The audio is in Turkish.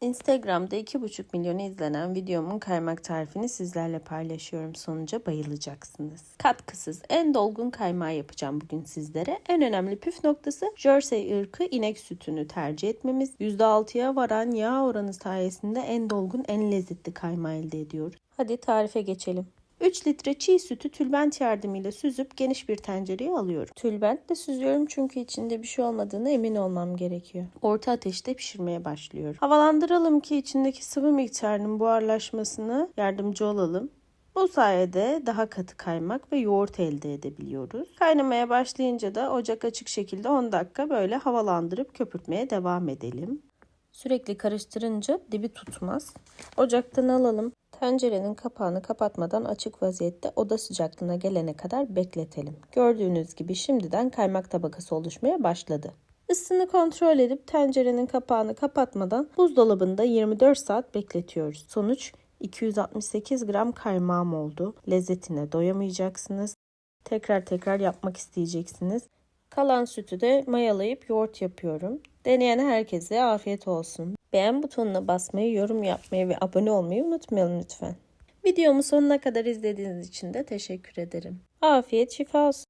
Instagram'da 2,5 milyon izlenen videomun kaymak tarifini sizlerle paylaşıyorum. Sonuca bayılacaksınız. Katkısız en dolgun kaymağı yapacağım bugün sizlere. En önemli püf noktası Jersey ırkı inek sütünü tercih etmemiz. %6'ya varan yağ oranı sayesinde en dolgun en lezzetli kaymağı elde ediyoruz. Hadi tarife geçelim. 3 litre çiğ sütü tülbent yardımıyla süzüp geniş bir tencereye alıyorum. Tülbentle süzüyorum çünkü içinde bir şey olmadığına emin olmam gerekiyor. Orta ateşte pişirmeye başlıyorum. Havalandıralım ki içindeki sıvı miktarının buharlaşmasına yardımcı olalım. Bu sayede daha katı kaymak ve yoğurt elde edebiliyoruz. Kaynamaya başlayınca da ocak açık şekilde 10 dakika böyle havalandırıp köpürtmeye devam edelim. Sürekli karıştırınca dibi tutmaz. Ocaktan alalım. Tencerenin kapağını kapatmadan açık vaziyette oda sıcaklığına gelene kadar bekletelim. Gördüğünüz gibi şimdiden kaymak tabakası oluşmaya başladı. Isını kontrol edip tencerenin kapağını kapatmadan buzdolabında 24 saat bekletiyoruz. Sonuç 268 gram kaymağım oldu. Lezzetine doyamayacaksınız. Tekrar tekrar yapmak isteyeceksiniz. Kalan sütü de mayalayıp yoğurt yapıyorum. Deneyen herkese afiyet olsun. Beğen butonuna basmayı, yorum yapmayı ve abone olmayı unutmayalım lütfen. Videomu sonuna kadar izlediğiniz için de teşekkür ederim. Afiyet şifa olsun.